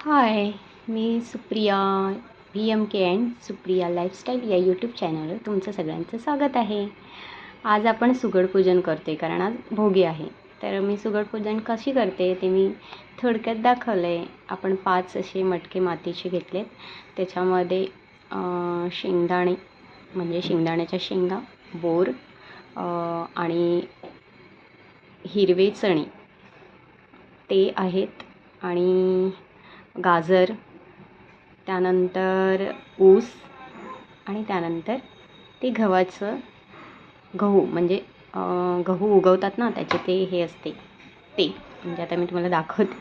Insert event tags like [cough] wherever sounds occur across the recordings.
High me Supriya V M K and Supriya lifestyle या YouTube चॅनलवर तुमचं सगळ्यांचं स्वागत आहे. आज आपण सुगडपूजन करते कारण आज भोगी आहे. तर मी सुगडपूजन कशी करते ते मी थोडक्यात दाखवलं आहे आपण पाच असे मटके मातीचे घेतलेत. त्याच्यामध्ये शेंगदाणे म्हणजे शेंगदाण्याच्या शेंगा बोर आणि हिरवे चणे. ते आहेत आणि गाजर त्यानंतर ऊस आणि त्यानंतर ते गव्हाचं गहू म्हणजे गहू उगवतात ना त्याचे ते हे असते ते. म्हणजे आता मी तुम्हाला दाखवते.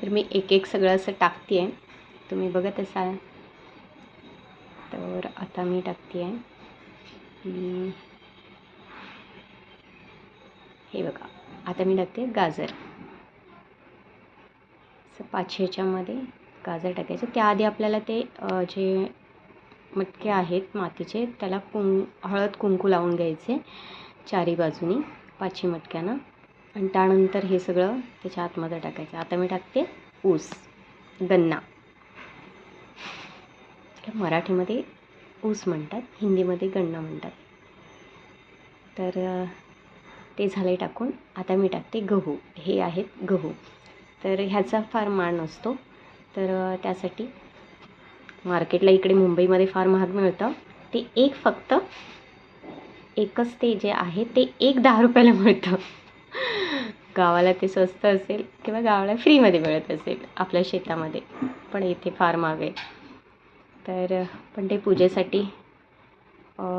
तर मी एक एक सगळं असं टाकते आहे तुम्ही बघत असाल. तर आता मी टाकते आहे हे बघा. आता मी टाकते गाजर. असं पाच ह्याच्यामध्ये गाजर टाकायचं. त्याआधी आपल्याला ते जे मटके आहेत मातीचे त्याला कुं हळद कुंकू लावून घ्यायचे चारी बाजूनी पाचही मटक्यांना. आणि त्यानंतर हे सगळं त्याच्या आतमध्ये टाकायचं. आता मी टाकते ऊस गन्ना. मराठीमध्ये ऊस म्हणतात हिंदीमध्ये गन्ना म्हणतात. तर ते झाले टाकून आता मी टाकते गहू. हे आहेत गहू. तर ह्याचा फार मान असतो तर त्यासाठी मार्केटला इकडे मुंबईमध्ये फार महाग मिळतं. ते एक फक्त एकच ते जे आहे ते एक दहा रुपयाला मिळतं. गावाला ते स्वस्त असेल किंवा गावाला फ्रीमध्ये मिळत असेल आपल्या शेतामध्ये पण इथे फार महाग आहे. तर पण ते पूजेसाठी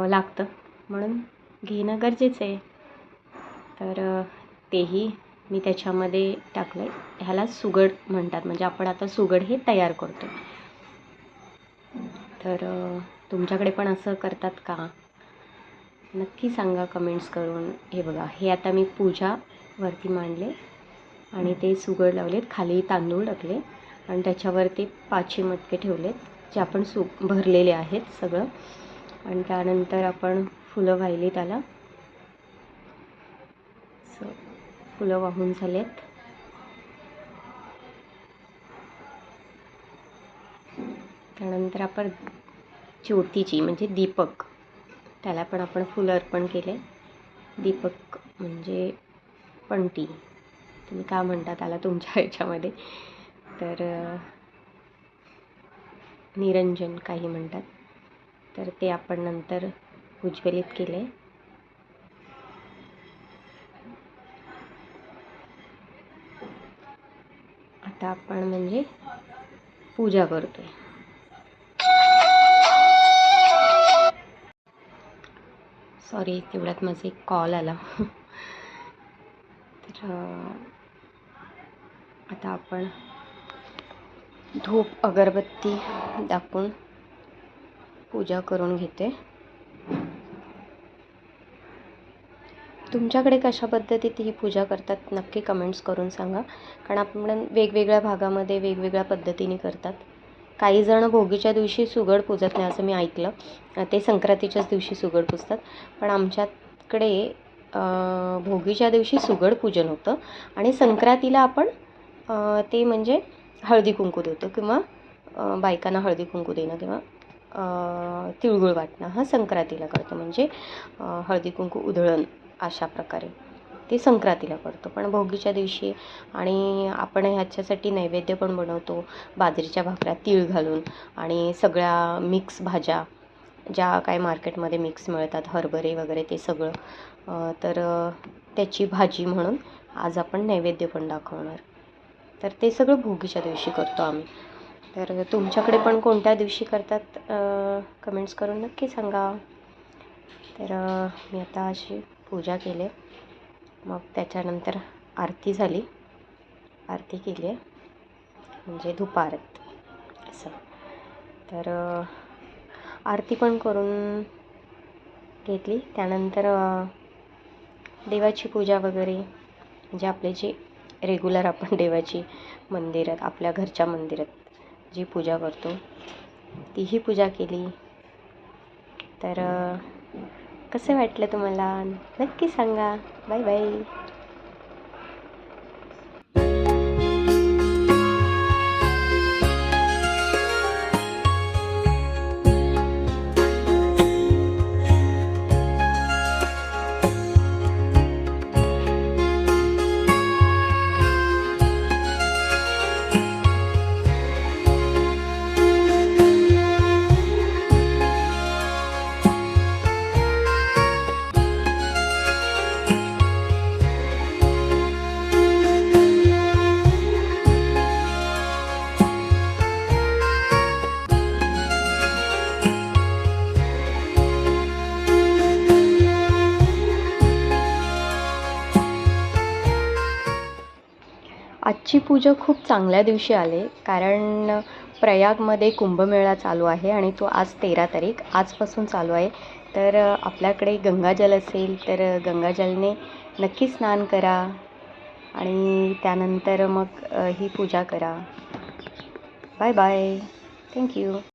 लागतं. म्हणून घेणं गरजेचं आहे. तर तेही मी त्याच्यामध्ये टाकलं आहे ह्याला सुगड म्हणतात. म्हणजे आपण आता सुगड हे तयार करतो तर तुमच्याकडे पण असं करतात का? नक्की सांगा कमेंट्स करून. हे बघा हे आता मी पूजा वरती मांडले आणि ते सुगड लावलेत. खाली तांदूळ टाकले आणि त्याच्यावरती पाचशे मटके ठेवलेत जे आपण सु भरलेले आहेत सगळं. आणि त्यानंतर आपण फुलं वाहिली त्याला. असं फुलं वाहून झालेत. त्यानंतर आपण ज्योतीची म्हणजे दीपक त्याला पण आपण फुलं अर्पण केले. दीपक म्हणजे पणती तुम्ही का म्हणता त्याला तुमच्या [laughs] ह्याच्यामध्ये? तर निरंजन काही म्हणतात. तर ते आपण नंतर उज्ज्वलित केले. आता आपण म्हणजे पूजा करतोय. सॉरी तेवढ्यात माझा एक कॉल आला. तर आता आपण धूप अगरबत्ती दाखवून पूजा करून घेते तुमच्याकडे कशा पद्धतीत ही पूजा करतात? नक्की कमेंट्स करून सांगा. कारण आपण वेगवेगळ्या भागामध्ये वेगवेगळ्या पद्धतीने करतात. काही जण भोगीच्या दिवशी सुगड पूजत नाही असं मी ऐकलं. ते संक्रांतीच्याच दिवशी सुगड पूजतात. पण आमच्याकडे भोगीच्या दिवशी सुगड पूजन होतं. आणि संक्रांतीला आपण ते म्हणजे हळदी कुंकू देतो किंवा बायकांना हळदी कुंकू देणं किंवा तिळगुळ वाटणं हा संक्रांतीला करतो. म्हणजे हळदी कुंकू उधळण. अशा प्रकारे. ते संक्रांतीला करतो पण भोगीच्या दिवशी आणि आपण ह्याच्यासाठी नैवेद्य पण बनवतो. बाजरीच्या भाकऱ्या तीळ घालून आणि सगळ्या मिक्स भाज्या ज्या काय मार्केटमध्ये मिक्स मिळतात हरभरे वगैरे ते सगळं. तर त्याची भाजी म्हणून आज आपण नैवेद्य पण दाखवणार. तर ते सगळं भोगीच्या दिवशी करतो आम्ही. तर तुमच्याकडे पण कोणत्या दिवशी करतात? कमेंट्स करून नक्की सांगा. तर मी आता अशी पूजा केली. मग त्याच्यानंतर आरती झाली. आरती केली आहे. म्हणजे धुपारत असं. तर आरती पण करून घेतली. त्यानंतर देवाची पूजा वगैरे म्हणजे आपले जे रेग्युलर आपण देवाची मंदिरात आपल्या घरच्या मंदिरात जी पूजा करतो तीही पूजा केली. तर कसं वाटलं तुम्हाला? नक्की सांगा. Bye bye. आजची पूजा खूप चांगल्या दिवशी आले कारण प्रयागमध्ये कुंभमेळा चालू आहे आणि तो आज तेरा तारीख आजपासून चालू आहे. तर आपल्याकडे गंगाजल असेल तर गंगाजलने नक्की स्नान करा आणि त्यानंतर मग ही पूजा करा. Bye bye. थँक्यू